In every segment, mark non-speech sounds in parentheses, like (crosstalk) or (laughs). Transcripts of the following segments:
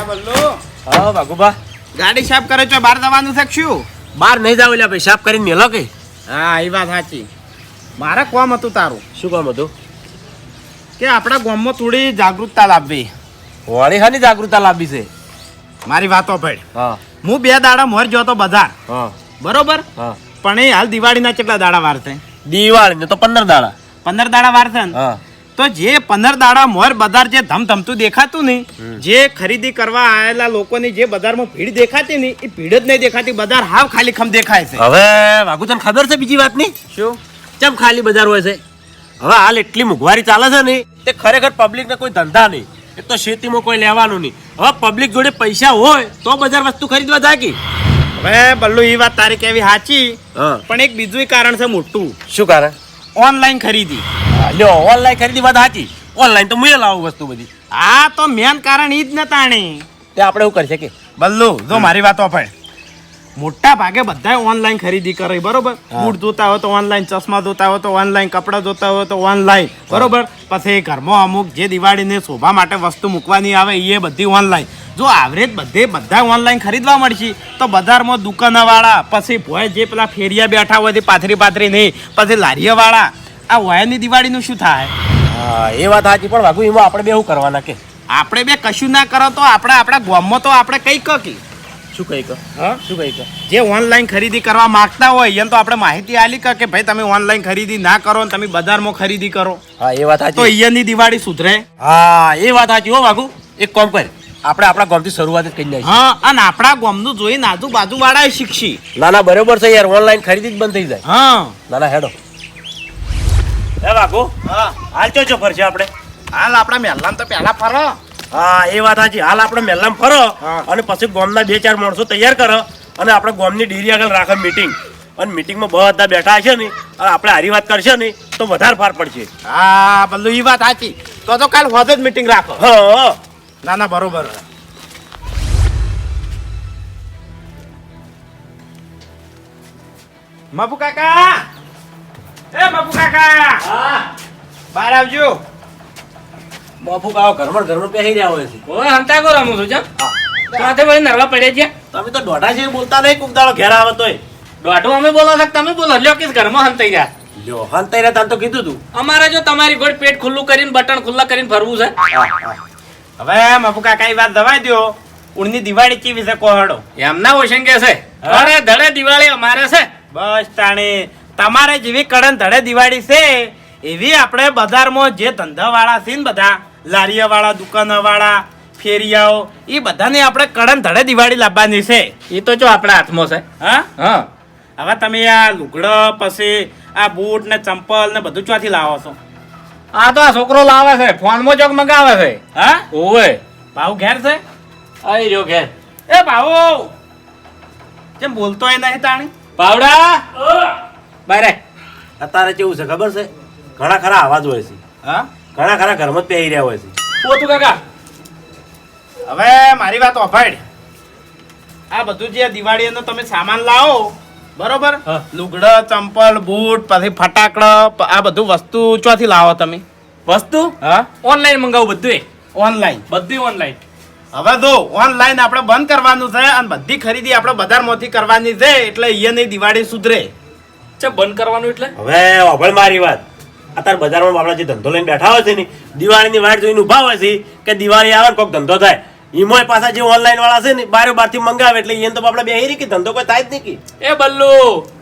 હા બાગુબા ગાડી સાફ કરે છો બહાર જવાનું છે શું? બહાર નહીં જાવ એટલે સાફ કરીને મેલો કે. હા એ વાત સાચી. મારે કોમ હતું તારું. શું કોમ હતું? કે આપણા ગામમાં થોડી જાગૃતતા લાવવી. વાળી હાની જાગૃતતા લાવવી છે. મારી વાતો ભાઈ હા. હું બે દાડા મોર ગયો તો બજાર. હા. બરોબર? હા. પણ એ હાલ દિવાળીના કેટલા દાડા વાર છે? દિવાળી તો પંદર દાડા. પંદર દાડા વાર છે ને? હા. તો જે પંદર દાડા મોર બજાર જે ધમધમતું દેખાતું ને જે ખરીદી કરવા આવેલા લોકોની જે બજારમાં ભીડ દેખાતી ને એ ભીડ જ નહીં દેખાતી બજાર હાવ ખાલી ખમ દેખાય છે. હવે વાગુ તને ખબર છે બીજી વાતની? શું? ચમ ખાલી બજાર હોય છે? હવે હાલ એટલી મોંઘવારી ચાલે છે ને તે ખરેખર પબ્લિકને કોઈ ધંધા નહીં. એ તો શેતીમાં કોઈ લેવાનું નહીં. હવે પબ્લિક જોડે પૈસા હોય તો બજાર વસ્તુ ખરીદવા જાય હવે બલ્લુ એ વાત તારી કેવી સાચી પણ એક બીજું કારણ છે મોટું. શું કારણ? ઓનલાઈન ખરીદી. લ્યો ઓનલાઈન ખરીદી વાત સાચી. ઓનલાઈન તો મુએ લાવું વસ્તુ બધી. આ તો મેન કારણ ઈ જ ને તાણી. તે આપણે એવું કરી શકીએ બલ્લુ જો મારી વાતો પણ મોટા ભાગે બધા ઓનલાઈન ખરીદી કરે બરોબર? બૂટ જોતા હોય તો ઓનલાઈન ચશ્મા જોતા હોય તો ઓનલાઈન કપડાં જોતા હોય તો ઓનલાઈન બરોબર? પછી ઘરમાં અમુક જે દિવાળીને શોભા માટે વસ્તુ મૂકવાની આવે એ બધી ઓનલાઈન જો આવરેજ બધે બધા ઓનલાઈન ખરીદવા મળશે તો બજારમાં દુકાનવાળા પછી ભોય જે પેલા ફેરિયા બેઠા હોય તે પાથરી પાથરી નહીં પછી લારીયાવાળા આ વયાની દિવાળીનું શું થાય? હા એ વાત સાચી પણ વાગુ એમાં આપણે બે શું કરવાના કે? આપણે બે કશું ના કરો તો આપણે આપણા ગામમાં તો આપણે કઈ કકી શું કહી કહો? હા? શું કહી કહો? જે ઓનલાઈન ખરીદી કરવા માંગતા હોય એમ તો આપણે માહિતી આલી કે ભાઈ તમે ઓનલાઈન ખરીદી ના કરો ને તમે બજારમાં ખરીદી કરો. હા એ વાત તો સાચી. અહીંયાની દિવાળી સુધરે. હા એ વાત સાચી હો વાગુ એક કોમ કર આપણે આપણા ગામથી શરૂઆત જ કરી નાખીએ હા અને આપણા ગામનું જોઈને આજુબાજુ વાળા શીખશી. ના ના બરોબર છે યાર ઓનલાઈન ખરીદી જ બંધ થઈ જાય. હા. ના ના હેડો. એ હા. હાલ ચો ચો ફરશે આપણે? હાલ આપણા મહેલામાં તો પહેલા ફરો. હા એ વાત સાચી. હાલ આપણે મહેલામાં ફરો. અને પછી ગોમના બે ચાર માણસો તૈયાર કરો અને આપણે ગામની ડેરી આગળ રાખો મીટિંગ અને મીટિંગમાં બધા બેઠા હશે ને અને આપણે હારી વાત કરશે ને તો વધારે ફાર પડશે. હા બલ્લુ એ વાત સાચી. તો તો કાલ હોદ જ મીટિંગ રાખો. હા ના ના બરોબર. મપુ કાકા! એ બાપુ કાકા! બહાર આવજો. બાપુ કાકા ઘરમાં ઘરમાં પહેરી રહ્યા હોય છે. ઓય હંતા કરો રમું છું સાથે વળી નરવા પડે છે. તમે તો દોઢા છે બોલતા નહીં કુકદાળો ઘેર આવે તોય. દોઢું અમે બોલો છો કે તમે બોલો? લ્યો કે ઘરમાં હંતાઈ ગયા લ્યો હંતાઈ રહ્યા તો કીધું તું. અમારે જો તમારી ગોળ પેટ ખુલ્લું કરીને બટન ખુલ્લા કરીને ફરવું છે. હવે બાપુ કાકા એ વાત દવાઈ દો ઉણની દિવાળી ચી વિશે કોહડો? એમના ઓશન કે છે. અરે ધડે દિવાળી અમારે છે. બસ તાણે. તમારે જેવી કડન ધડે દિવાળી છે એવી આપણે બજારમાં જે ધંધાવાળા છે ને બધા લારીયાવાળા દુકાનવાળા ફેરિયાઓ એ બધાને આપણે કડન ધડે દિવાળી લાવવાની છે. એ તો જો આપણા હાથમાં છે. હા? હા. હવે તમે આ લુગડો પછી આ બૂટ ને ચંપલ ને બધું ક્યાંથી લાવો છો? આ તો આ છોકરો લાવે છે ફોનમાં ચોક મગાવે છે. હા? ઓવે. ભાવ ઘેર છે? આઈ રહ્યો ઘેર. એ ભાવો! કેમ બોલતો એ નહીં તાણી? પાવડા બારે અત્યારે કેવું છે ખબર છે? ઘણા ખરા અવાજ હોય છે. હા? ઘણા ખરા ઘરમાં જ પહેરી રહ્યા હોય છે. પોતું કાકા? હવે મારી વાત ઓફાડ આ બધું જે દિવાળીનો તમે સામાન લાવો બરોબર? હા. લુગડો ચંપલ બૂટ પછી ફટાકડા આ બધું વસ્તુ ચોથી લાવો તમે? વસ્તુ? હા. ઓનલાઈન મંગાવું બધું ઓનલાઈન. બધું ઓનલાઈન. હવે જો ઓનલાઈન આપણે બંધ કરવાનું છે અને બધી ખરીદી આપણે બજારમાંથી કરવાની છે એટલે અહીંયાની દિવાળી સુધરે. છે બંધ કરવાનું એટલે? હવે અભળ મારી વાત. અત્યારે બજારમાં બાપડા જે ધંધો લઈને બેઠા હોય છે ને દિવાળીની વાટ જોઈને ઊભા હોય છે કે દિવાળી આવે કોઈક ધંધો થાય. ઈમોય પાછા જે ઓનલાઈન વાળા છે ને બારે બારથી મંગાવે એટલે એને તો આપણે બે કે ધંધો કોઈ થાય જ નહીં એ બલ્લુ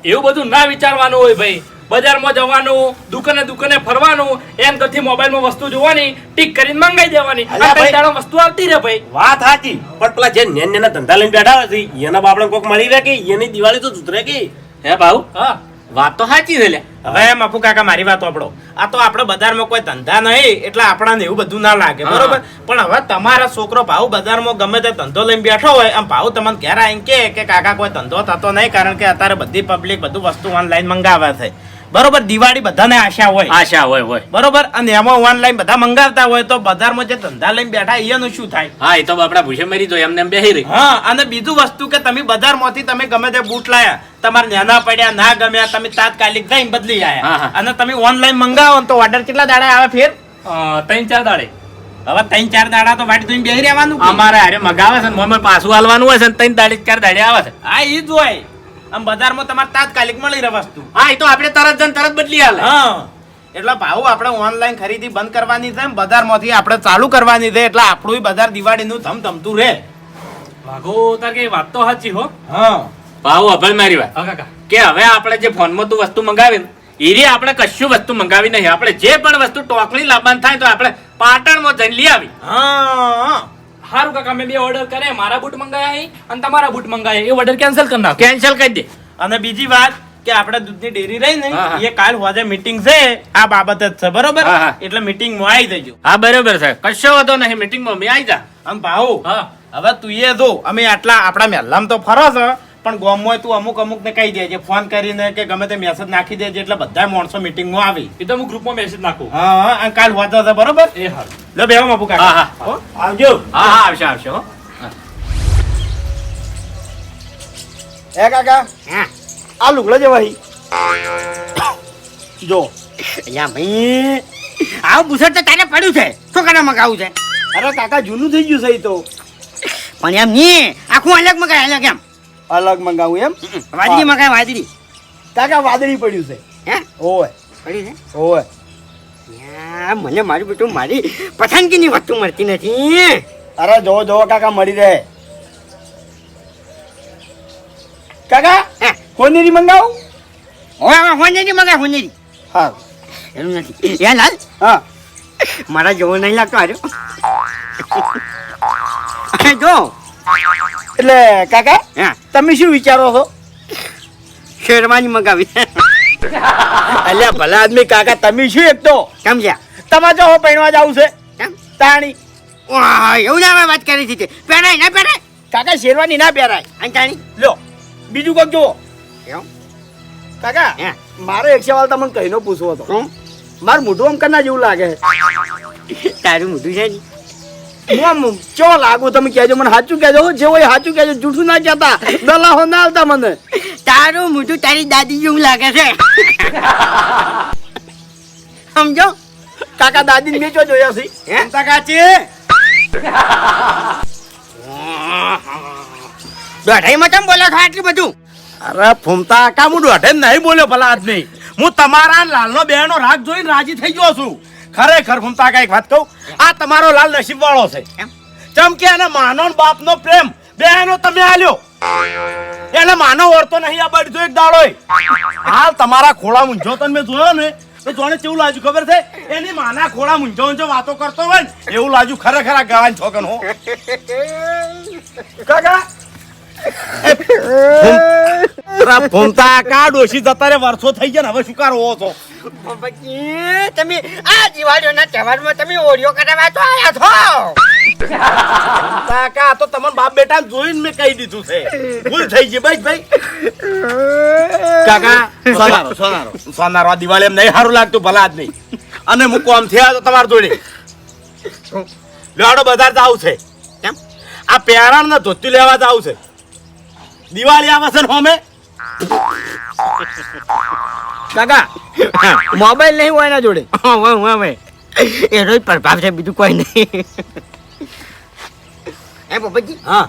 એવું બધું ના વિચારવાનું હોય ભાઈ. બજારમાં જવાનું દુકાને દુકાને ફરવાનું એમ કરતી મોબાઈલમાં વસ્તુ જોવાની ટીક કરીને મંગાઈ દેવાની. આ વસ્તુ આવતી રહે ભાઈ. વાત સાચી પણ પેલા જે નેન નેના ધંધા લઈને બેઠા હોય છે એના બાપડા કોક મળી રહે કે એની દિવાળી તો સુધરે કે? હે ભાઉ? હા. વાત તો સાચી છે લે. હવે મફુ કાકા મારી વાત આપણો. આ તો આપણે બજારમાં કોઈ ધંધા નહીં એટલે આપણને એવું બધું ના લાગે. બરોબર? પણ હવે તમારા છોકરો ભાવ બજારમાં ગમે તે ધંધો લઈને બેઠો હોય આમ ભાવ તમને ઘેર આવીને કે કે કાકા કોઈ ધંધો થતો નહીં કારણ કે અત્યારે બધી પબ્લિક બધું વસ્તુ ઓનલાઈન મંગાવે છે. બરોબર? દિવાળી બધાને આશા હોય. આશા હોય હોય. બરોબર? અને એમાં ઓનલાઈન બધા મંગાવતા હોય તો બજારમાં જે ધંધા લઈને બેઠા એનું શું થાય? હા એ તો આપણા ભૂસે મરી જોઈએ એમને એમ બેહી રહી. હા અને બીજું વસ્તુ કે તમે બજારમાંથી તમે ગમે તે બૂટ લાયા તમારે નાના પડ્યા ના ગમ્યા તમે તાત્કાલિક જઈને બદલી હા. અને તમે ઓનલાઈન મંગાવો તો ઓર્ડર કેટલા દાડા આવે ફેર? ત્રણ ચાર દાડે. હવે ત્રણ ચાર દાડા તો વાટી ધોઈને બેહી રહેવાનું અમારે હારે મગાવે છે ને મોમાં પાછું હાલવાનું હોય છે ત્રણ દાડી ચાર દાડી આવે છે. હા એ જ હોય. આમ બજારમાં તમારે તાત્કાલિક મળી રહે વસ્તુ. હા એ તો આપણે તરત જન તરત બદલી હાલે હા. એટલે ભાવ આપણે ઓનલાઈન ખરીદી બંધ કરવાની છે બજારમાંથી આપણે ચાલુ કરવાની છે એટલે આપણું બજાર દિવાળીનું ધમધમતું રહે. ભાગો તાર કે વાત તો સાચી હો. હા. ભાવ અભળ મારી વાત. કે હવે આપણે જે ફોનમાં તું વસ્તુ મંગાવી ઈરી આપણે કશું વસ્તુ મંગાવી નહીં. આપણે જે પણ વસ્તુ ટોકણી લાવવાનું થાય તો આપણે પાટણમાં જઈને લઈ આવી. હા. સારું કાકા મેં બે ઓર્ડર કરે મારા બૂટ મંગાયા અહીં અને તમારા બૂટ મંગાયા એ ઓર્ડર કેન્સલ કરી નાખો. કેન્સલ કરી દે. અને બીજી વાત કે આપણે દૂધની ડેરી રહી ને. એ કાલ હોજે મીટિંગ છે આ બાબત જ છે બરોબર. એટલે મીટિંગમાં આવી જજો. હા બરોબર છે. કશો વાંધો નહીં મીટિંગમાં મેં આવી જા. આમ ભાવ હા. હવે તું એ જો અમે આટલા આપણા મહેલામાં તો ફરો છે. પણ ગોમમાં તું અમુક અમુક ને કહી દેજે ફોન કરીને કે ગમે તે મેસેજ નાખી દેજે એટલે બધા માણસો મીટિંગમાં આવી. એ તો હું ગ્રુપમાં મેસેજ નાખું. હા હા અને કાલ હોજે છે બરોબર? એ હા લો બેહો બાપુ હા કાકા. હા હો? આવજો. હા હા આવશે આવશે હો. એ કાકા આ લુગડો જે ભાઈ જો. અહીંયા ભાઈ આ બુસર તો તારે પડ્યું છે. શું કરે મગાવું છે? અરે કાકા જૂનું થઈ ગયું છે તો. પણ એમ નહીં આખું અલગ મગાય અલગ એમ. અલગ મંગાવું એમ? વાદળી મગાય વાદળી? કાકા વાદળી પડ્યું છે. હે? ઓય પડ્યું છે? ઓય મને મારું બેટું મારી પસંદગીની વસ્તુ મળતી નથી. અરે જોવો જોવો કાકા મળી રહે. કાકા હોનેરી મંગાવું? હવે હોનેરી મંગાવ હોનેરી. હા. એનું નથી. એ લાલ? હા. મારા જેવો નહીં લાગતો આર્યો જો. એટલે કાકા હા? તમે શું વિચારો છો? શેરવાની મગાવી અલ્યા ભલા આદમી કાકા તમે શું એક તો? સમજ્યા તમારે જો પૈણવા જવું છે. તાણી. એવું ના વાત કરી હતી પહેરાય ના પહેરાય? કાકા શેરવાની ના પહેરાય. અને તાણી? લો બીજું કોક જુઓ. કાકા હે? મારો એક સવાલ તમને કહીનો પૂછવો હતો. મારું મોઢું આમ કરના જેવું લાગે તારું મોઢું છે ને? હું ચો લાગુ? તમે કહેજો મને સાચું કહેજો. જે હોય સાચું કહેજો જૂઠું ના કહેતા. દલાહો ના આવતા મને. તારું મોઢું તારી દાદી જેવું લાગે છે. સમજો? કાકા દાદી ને ચો જોયા છે? હે? કાચી. દોઢાઈમાં તમે બોલો છો આટલું બધું? અરે ફૂમતા કાકા હું દોઢે નહીં બોલ્યો ભલા આદમી. હું તમારા લાલનો બેનો રાગ જોઈને રાજી થઈ ગયો છું. ખરેખર ફૂમતા કાકા એક વાત કહું? આ તમારો લાલ નસીબ વાળો છે? ચમ કે એને માનો બાપ નો પ્રેમ. બેનો તમે આલ્યો. એને માનો ઓળતો નહીં આ બળજો એક દાડો હાલ તમારા ખોળા મૂંઝો તો મેં જોયો ને તો જોને કેવું લાજુ ખબર છે? એની માના ખોળા મૂંઝો મૂંઝો વાતો કરતો હોય ને એવું લાજુ ખરેખર આ ગવાન છોકન હો. કાકા. ફૂમતા કા ડોશી જતા રે વર્ષો થઈ ગયા ને હવે શું કરવો છો? બાબાજી, તમે આ દિવાળીઓના તહેવારમાં તમે ઓળિયો કરાવવા તો આયા છો? કાકા તો તમને બાપ બેટા જોઈને મેં કહી દીધું છે. ભૂલ થઈ ગઈ ભાઈ ભાઈ. કાકા સોનારો સોનારો. સોનારો. આ દિવાળી એમ નહીં સારું લાગતું ભલા જ નહીં અને હું કોમ થયા તો તમારા જોડે. લાડો બજાર જાવ છે. કેમ? આ પહેરાણ ને ધોતી લેવા જાવ છે. દિવાળી આવે છે ને હોમે? કાકા મોબાઈલ નહીં હોય એના જોડે? એનો પ્રભાવ છે બીજું કોઈ નહીં. એ પપ્પાજી હા.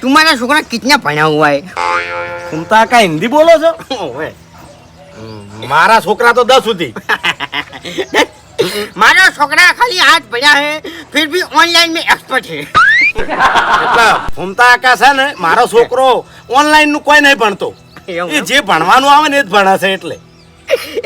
તું મારા છોકરા કિતના ભણાવું હોય? તું તો આખા હિન્દી બોલો છો? મારા છોકરા તો દસ સુધી. (laughs) મારા છોકરા ખાલી હાથ ભણ્યા હે ફિર ભી ઓનલાઈન મે એક્સપર્ટ હે એટલે આકા છે ને મારો છોકરો ઓનલાઈનનું કોઈ નહીં ભણતો. એ એમ? જે ભણવાનું આવે ને એ જ ભણાશે એટલે.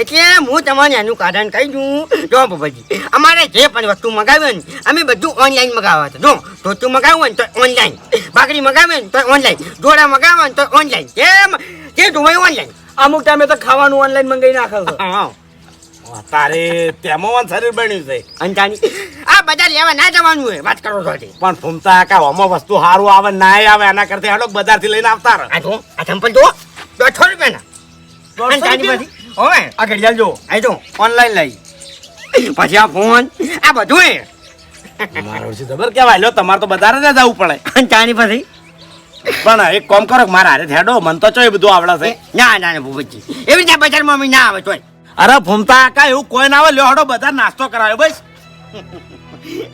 એટલે હું તમને એનું કારણ કહી દઉં. જો બાબાજી અમારે જે પણ વસ્તુ મગાવે ને અમે બધું ઓનલાઈન મગાવવા છે. જો ધોતું મગાવવું હોય ને તો ઓનલાઈન બાકડી મગાવે ને તો ઓનલાઈન જોડા મગાવવા ને તો ઓનલાઈન જેમ જે જોવાય ઓનલાઈન અમુક ટાઈમે તો ખાવાનું ઓનલાઈન મંગાવી નાખે હા. તારે તેમાં શરીર બન્યું છે. અંજાની આ બધા લેવા ના જવાનું હોય વાત કરો છો પણ ફૂમતા કાકા આમાં વસ્તુ સારું આવે ના આવે એના કરતા હેડો બજારથી લઈને આવતા રહે. આ જો આ ચંપલ જો. દોઢસો રૂપિયાના હવે આ ઘડિયાળ જો આ જો ઓનલાઈન લઈ. પછી આ ફોન આ બધું એ. મારો છે ખબર કેવાય લો તમારે તો બધારે જ જવું પડે. ચાની પછી પણ એક કોમ કરો મારા હારે થેડો મન તો ચોય બધું આવડે છે. ના ના ના ભૂપતજી. એવી રીતે બજારમાં મમ્મી ના આવે તોય અરે ભૂમતા કાકા એવું કોઈ ના આવે લ્યો હડો બધા નાસ્તો કરાવ્યો બસ.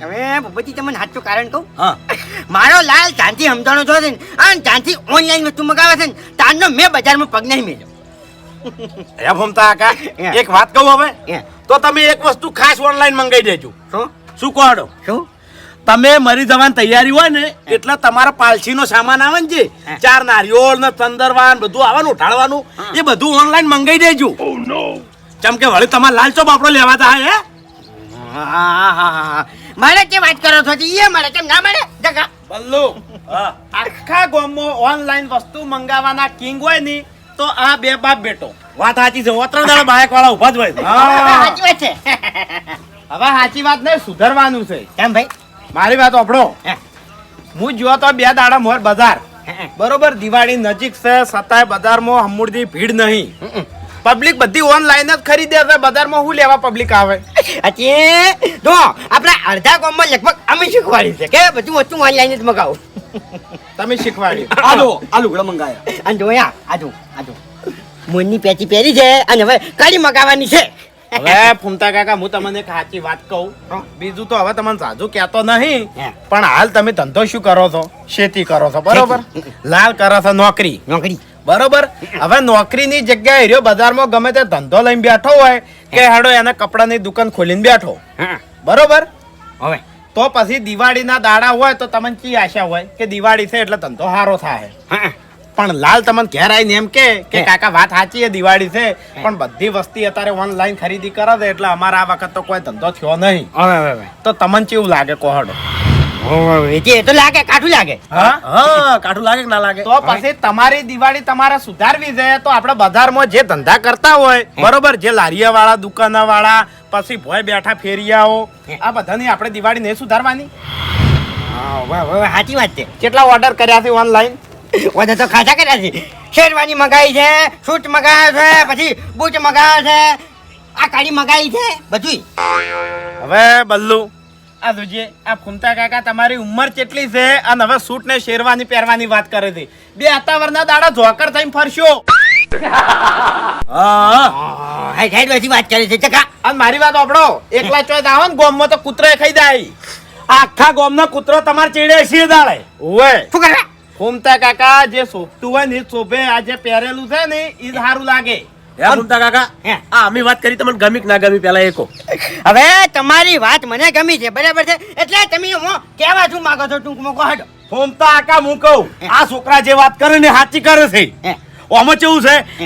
હવે ભૂપતિ તમને સાચું કારણ કહું? હા. મારો લાલ ચાંદી સમજાણો છો છે ને અને ચાંદી ઓનલાઈન વસ્તુ મગાવે છે ને તારનો મેં બજારમાં પગ નહીં મેળ્યો એ ભમતા કાકા એક વાત કહું હવે? તો તમે એક વસ્તુ ખાસ ઓનલાઈન મંગાવી દેજો. શું? શું કહો શું? તમે મરી જવાની તૈયારી હોય ને એટલે તમારા પાલસીનો સામાન આવે ને જે ચાર નારિયોળ ને ચંદરવાન બધું આવવાનું ઉઠાડવાનું એ બધું ઓનલાઈન મંગાવી દેજો. ચમ કે વળી તમારે લાલ બાપડો લેવા તા હા. મારે કે વાત કરો છો? એ મારે કેમ ના મળે જગા. બલ્લુ આખા ગામમાં ઓનલાઈન વસ્તુ મંગાવવાના કિંગ હોયની તો આ બે બાપ બેટો. વાત સાચી છે ઓત્રણ દાડા બાયક વાળા ઊભા જ હોય. સાચી વાત છે. હવે સાચી વાત નહીં સુધરવાનું છે. કેમ ભાઈ? મારી વાત આપણો હું. જોયો તો બે દાડા મોર બજાર. બરોબર દિવાળી નજીક છે સતાય બજારમાં હમુરદી ભીડ નહીં. પબ્લિક બધી ઓનલાઈન જ ખરીદે છે. બજારમાં શું લેવા પબ્લિક આવે? અચે જો આપણા અડધા ગામમાં લગભગ અમે શીખવાડી છે કે બધું વસ્તુ ઓનલાઈન જ મગાવું. તમે શીખવાડી. આલો આ લુગડા મંગાયા. અને જોયા આજુ આજુ મોની પેચી પહેરી છે અને હવે કડી મગાવવાની છે. હવે ફૂમતા કાકા હું તમને એક સાચી વાત કહું. બીજું તો હવે તમને સાજુ કહેતો નહીં પણ હાલ તમે ધંધો શું કરો છો? ખેતી કરો છો બરોબર? લાલ કરો છો નોકરી. નોકરી. બરોબર? હવે નોકરીની જગ્યાએ રહ્યો બજારમાં ગમે તે ધંધો લઈને બેઠો હોય કે હેડો એને કપડાની દુકાન ખોલીને બેઠો. બરોબર? હવે. તો પછી દિવાળીના દાડા હોય તો તમને ચી આશા હોય કે દિવાળી છે એટલે ધંધો સારો થાય. પણ લાલ તમને ઘેર આવીને એમ કે કે કાકા વાત સાચી છે દિવાળી છે પણ બધી વસ્તી અત્યારે ઓનલાઈન ખરીદી કરે છે એટલે અમારા આ વખત તો કોઈ ધંધો થયો નહીં. તો તમને કેવું લાગે કોહડો હવે તો લાગે કાઠું લાગે. હા? હા કાઠું લાગે કે ના લાગે? તો પછી તમારી દિવાળી તમારે સુધારવી છે તો આપણે બજારમાં જે ધંધા કરતા હોય બરોબર જે લારીયા વાળા દુકાના વાળા પછી ભોય બેઠા ફેરિયાઓ આ બધાની આપણે દિવાળી નહીં સુધારવાની? સાચી વાત છે. કેટલા ઓર્ડર કર્યા છે ઓનલાઈન બધા તો ખાસા કર્યા છે. શેરવાની મગાવી છે સૂટ મગાવ્યો છે પછી બૂટ મગાવ્યો છે આ કાળી મગાવી છે બધું હવે બલ્લુ આ જોજે આ ફૂમતા કાકા તમારી ઉંમર કેટલી છે? અને હવે સૂટ ને શેરવાની પહેરવાની વાત કરે છે. બે અતાવરના દાડા ઝોકર થઈને ફરશો. વાત કરે છે ચકા અને મારી વાત આપડો એકલા ચોઈસ આવો ને ગોમમાં તો કૂતરો ખાઈ જાય. આખા ગોમનો કૂતરો તમારે ચીડે છે દાડે. ઓવે શું કરે? ફૂમતા કાકા જે સોપતું હોય ને એ સોભે આ જે પહેરેલું છે ને એ સારું લાગે. હે ભૂમતા કાકા? હે. આ અમે વાત કરી તમને ગમી કે ના ગમી હવે તમારી વાત મને ગમી છે બરાબર છે? એટલે તમે હું કહેવા શું માંગો છો ટૂંકમાં કહો. ફૂમતા હું કહું આ છોકરા જે વાત કરે ને સાચી કરે છે. કેવું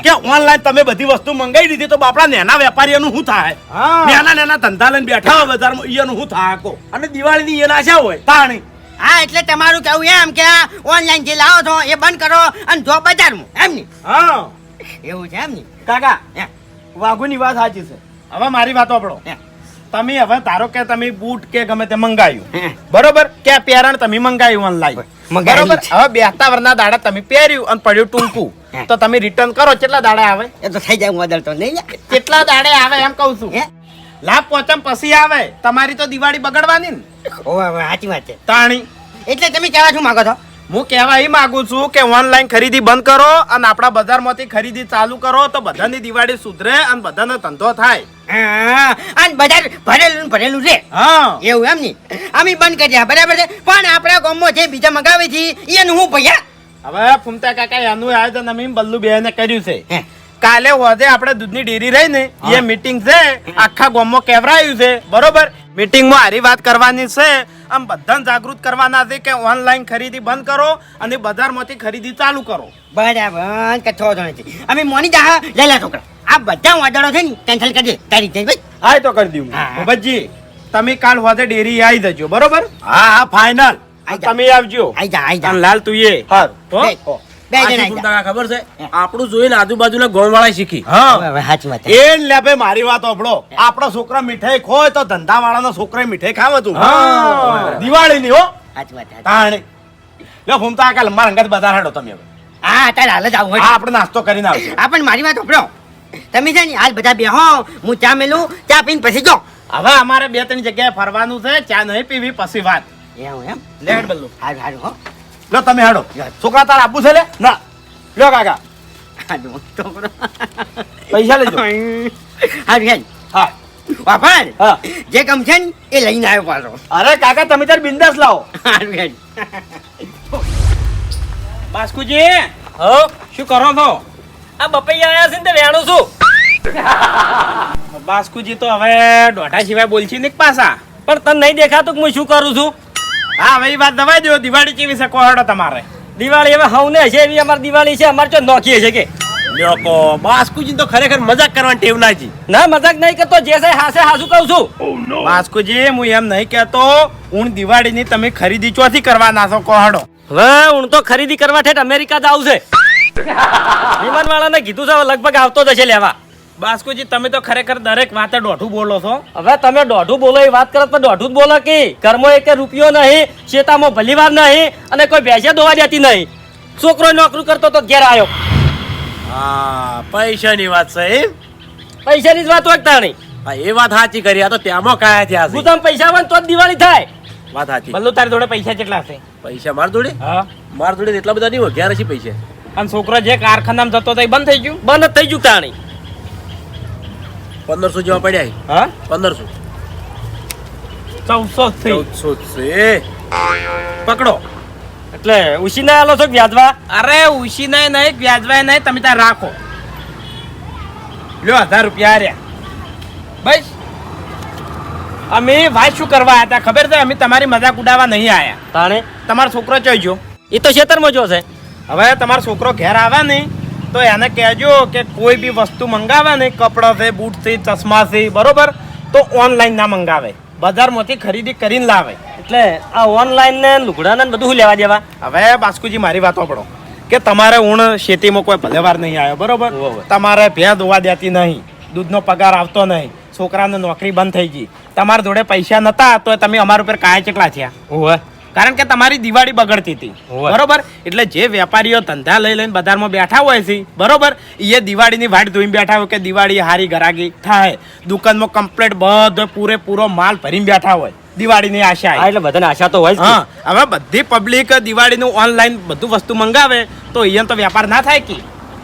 કે ઓનલાઈન તમે બધી વસ્તુ મંગાવી દીધી તો બાપડા નેના વેપારીઓનું શું થાય? નેના નેના ધંધા લઈને બેઠા હોય બજારમાં ઈયોનું શું થાય કો અને દિવાળીની એના આશા હોય? તાણી. હા એટલે તમારું કેવું એમ કે ઓનલાઈન જે લાવો છો એ બંધ કરો અને જો બજારમાં એમ નહીં હા. એવું છે એમ નહીં કાકા વાઘુની વાત સાચી છે. હવે મારી વાત આપણો તમે હવે ધારો કે તમે બૂટ કે ગમે તે મંગાવ્યું બરોબર? કે પેરણ તમે મંગાવ્યું ઓનલાઈન બરોબર. હવે બેસતા વરના દાડા તમે પહેર્યું અને પડ્યું ટૂંકું. તો તમે રિટર્ન કરો કેટલા દાડા આવે? એ તો થઈ જાય હું તો નહીં કેટલા દાડે આવે એમ કહું છું? લાભ પહોંચમ પછી આવે. તમારી તો દિવાળી બગડવાની ને. ઓ સાચી વાત છે. તાણી. એટલે તમે કેવા શું માંગો છો? હું કહેવા એ માંગુ છું કે ઓનલાઈન ખરીદી બંધ કરો અને આપણા બજારમાંથી ખરીદી ચાલુ કરો તો બધાની દિવાળી સુધરે અને બધાનો ધંધો થાય. હા, અને બજાર ભરેલું ને ભરેલું છે. હા. એવું એમ નહીં અમે બંધ કરી દીધા બરાબર છે? પણ આપણા ગામમાં જે બીજા મગાવે છે એનું હું? ભૈયા હવે ફૂમતા કાકા એનું આયોજન અમે બલ્લુ બેને કર્યું છે. કાલે હોજે આપણે દૂધની ડેરી રહી ને એ મીટિંગ છે આખા ગામમાં કેવરાયું છે. બરોબર? મીટિંગમાં હારી વાત કરવાની છે. આમ બધાને જાગૃત કરવાના છે કે ઓનલાઈન ખરીદી બંધ કરો અને બજારમાંથી ખરીદી ચાલુ કરો. બરાબર કથો તો છે અમે મોની જા લેલા છોકરા. આ બધા વાદળો છે ને કેન્સલ કરી દે તારી જઈ ભાઈ. હા તો કરી દઉં. હા. તમે કાલ હોજે ડેરી આવી જજો બરોબર? હા હા ફાઇનલ તમે આવજો. આઈ જા આઈ જા. લાલ તું એ. હા હો? બે બે જણ ખબર છે? આપણું જોઈને આજુબાજુના ગોળ વાળા શીખી. હા. હવે, હવે સાચી વાત એ લે ભાઈ મારી વાત ઓપડો આપણો છોકરા મીઠાઈ ખોય તો ધંધા વાળાનો છોકરા મીઠાઈ ખાવે તું. દિવાળી ની હો. સાચી વાત છે. તાણે. લે ફૂમતા કાલ મારા અંગત બધા હેડો તમે હા અત્યારે હાલ જ આવું હા આપણે નાસ્તો કરીને આવજો હા પણ મારી વાત તમે છે ને આજ બધા બેહો હું ચા મેલું ચા પીને પછી જો. હવે અમારે બે ત્રણ જગ્યાએ ફરવાનું છે ચા નહીં પીવી પછી વાત. એવું એમ? લેટ હેડ હારું હારું હો. લો તમે હેડો. છોકરા તાર આપવું છે લે? ના. લો કાકા. પૈસા લેજો. હા. વાપર હા. જે છે ને એ લઈને આવ્યો પાછો. અરે કાકા તમે તાર બિંદાસ લાવો. બાસ્કુજી હો? શું કરો છો? આ બપૈયા આવ્યા છે ને તે વેણું છું. બાસ્કુજી તો હવે દોઢા સિવાય બોલશી ને પાછા? પણ તને નહીં દેખાતું કે હું શું કરું છું? હા ભાઈ વાત દવાઈ દો દિવાળી કેવી છે? કોહડો તમારે. દિવાળી હવે હવને છે એવી અમારી દિવાળી છે અમારે તો નોખીએ છે કે? લોકો બાસ્કુજી તો ખરેખર મજાક કરવાની ટેવ ના જી ના મજાક નહીં કરતો જે છે હાસે હાસુ કહું છું. બાસ્કુજી હું એમ નહીં કહેતો હું દિવાળીની તમે ખરીદી ચોથી કરવાના છો કોહડો હવે હું તો ખરીદી કરવા ઠેઠ અમેરિકા જ આવશે (laughs) વિમાન વાળાને કીધું છે લગભગ આવતો જ હશે લેવા. બાસ્કુજી તમે તો ખરેખર દરેક વાતે દોઢું બોલો છો. હવે તમે દોઢું બોલો એ વાત કરો તો દોઢું જ બોલો કે કર્મો એક રૂપિયો નહીં શેતામાં ભલીવાર નહીં અને કોઈ ભેંસે દોવા દેતી નહીં. છોકરો નોકરી કરતો તો ઘેર આવ્યો હા પૈસાની વાત છે એમ? પૈસાની જ વાત હોય તાણી? હા એ વાત સાચી કરી આ તો ત્યાંમાં કાયા થયા છે. તમે પૈસા હોય ને તો જ દિવાળી થાય. વાત સાચી. બલ્લુ તારી જોડે પૈસા કેટલા છે? પૈસા માર જોડે? હા. માર જોડે એટલા બધા નહીં હોય ઘેર છે પૈસા. અને છોકરો જે કારખાનામાં જતો હતો એ બંધ થઈ ગયું? બંધ જ થઈ ગયું તાણી. પંદરસો જેવા પડ્યા હા? પંદરસો. ચૌદસો ચૌદસો છે. પકડો. એટલે ઉશીના આલો છો વ્યાજવા? અરે ઉશીના નહીં વ્યાજવા નહીં તમે ત્યાં રાખો. લ્યો હજાર રૂપિયા રહ્યા બસ. અમે ભાઈ શું કરવા આવ્યા હતા? ખબર છે? અમે તમારી મજાક ઉડાવવા નહીં આયા. તાણે? તમારો છોકરો ચોઈ ગયો એ તો ખેતરમાં જો છે. હવે તમારો છોકરો ઘેર આવે ને તો એને કહેજો કે કોઈ બી વસ્તુ મંગાવે ને કપડાં છે બૂટ છે ચશ્મા છે બરોબર? તો ઓનલાઈન ના મંગાવે. બજારમાંથી ખરીદી કરીને લાવે. એટલે આ ઓનલાઈન ને લુગડાને બધું લેવા દેવા? હવે બાસ્કુજી મારી વાત સાંભળો. કે તમારે ઊણ શેતીમાં કોઈ ભલેવાર નહીં આવ્યો બરોબર. તમારે ભેં ધોવા દેતી નહીં દૂધનો પગાર આવતો નહીં છોકરાને નોકરી બંધ થઈ ગઈ. તમારા જોડે પૈસા નતા તો તમે અમારા ઉપર કાયા કેટલા થયા? ઓવે કારણ કે તમારી દિવાળી બગડતી હતી. બરોબર? એટલે જે વેપારીઓ ધંધા લઈ લઈને બજારમાં બેઠા હોય છે બરોબર? એ દિવાળીની વાટ ધોઈને બેઠા હોય કે દિવાળી હારી ગરાગી થાય. દુકાનમાં કમ્પ્લેટ બધો પૂરેપૂરો માલ ભરીને બેઠા હોય. દિવાળીની આશા એટલે બધાને આશા તો હોય હા હવે બધી પબ્લિક દિવાળીનું ઓનલાઈન બધું વસ્તુ મંગાવે તો અહીંયા તો વેપાર ના થાય કે?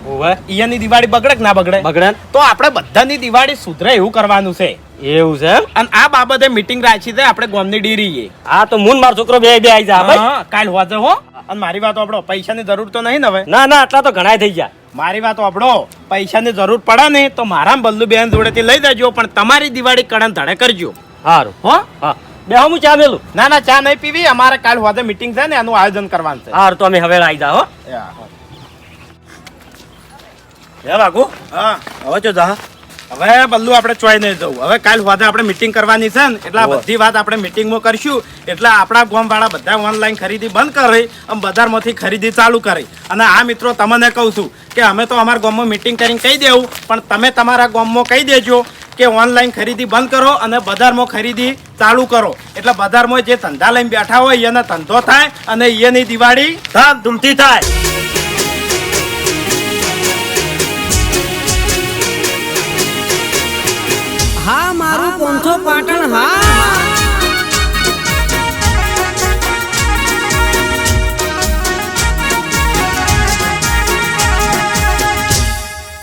ઓવે અહીંયાની દિવાળી બગડે કે ના બગડે? બગડે તો આપણે બધાની દિવાળી સુધરે એવું કરવાનું છે. એવું છે અને આ બાબતે મીટિંગ રાખી છે આપણે ગોમની ડીરીએ. હા તો મૂન મારો છોકરો બે બે આવી જા ભાઈ. કાલ હોજે હો. અને મારી વાત આપણો પૈસાની જરૂર તો નહીં ને હવે? ના ના આટલા તો ઘણા થઈ ગયા. મારી વાત આપણો પૈસાની જરૂર પડે ને તો મારા બલ્લુ બેન જોડેથી લઈ દેજો પણ તમારી દિવાળી કડન ધડે કરજો. સારું હો? હા. બે હું ચા મેલું. ના ના ચા નહીં પીવી અમારે કાલ હોજે મીટિંગ છે ને એનું આયોજન કરવાનું છે. સારું તો અમે હવે આવી જા હો. હે. બાકુ. હા. હવે જો જા હવે બલ્લુ આપણે ચોઈ નહીં જવું. હવે કાલ હોજે આપણે મીટિંગ કરવાની છે ને એટલે આ બધી વાત આપણે મીટિંગમાં કરશું. એટલે આપણા ગામ વાળા બધા ઓનલાઈન ખરીદી બંધ કરે અને બજારમાંથી ખરીદી ચાલુ કરે. અને આ મિત્રો તમને કહું છું કે અમે તો અમારા ગામમાં મીટિંગ કરીને કહી દેવું પણ તમે તમારા ગામમાં કહી દેજો કે ઓનલાઈન ખરીદી બંધ કરો અને બજારમાં ખરીદી ચાલુ કરો. એટલે બજારમાં જે ધંધા લઈને બેઠા હોય એને ધંધો થાય અને એની દિવાળી ધામ ધૂમથી થાય. પાટણ હા?